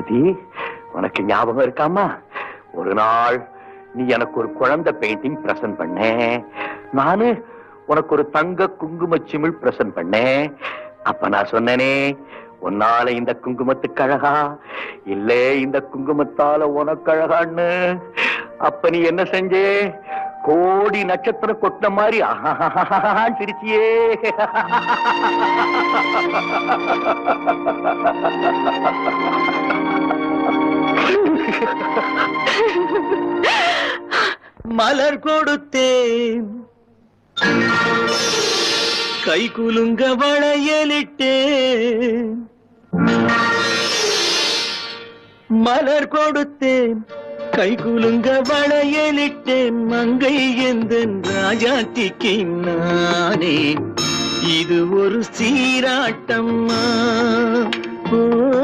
சுமதி உனக்கு ஞாபகம் இருக்காமா? ஒரு நாள் நீ எனக்கு ஒரு குழந்தை பெயிண்டிங் பிரசன்ட் பண்ண. நானு உனக்கு ஒரு தங்க குங்கும சிமிழ் பிரசன்ட் பண்ணேன் அப்ப நான் சொன்னனே உன்னால இந்த குங்குமத்துக்கு அழகா? இல்ல இந்த குங்குமத்தால உனக்கு அழகான்னு. அப்ப நீ என்ன செஞ்சே? கோடி நட்சத்திரம் கொட்ட மாதிரி ஆஹா சிரிச்சியே மலர் கொடுத்தேன். கை குலுங்க வளையலிட்டேன். மலர் கொடுத்தேன். கை குலுங்க வளையலிட்டேன். மங்கை எந்தன் ராஜாத்திக்கு நானே. இது ஒரு சீராட்டம்மா. ஓ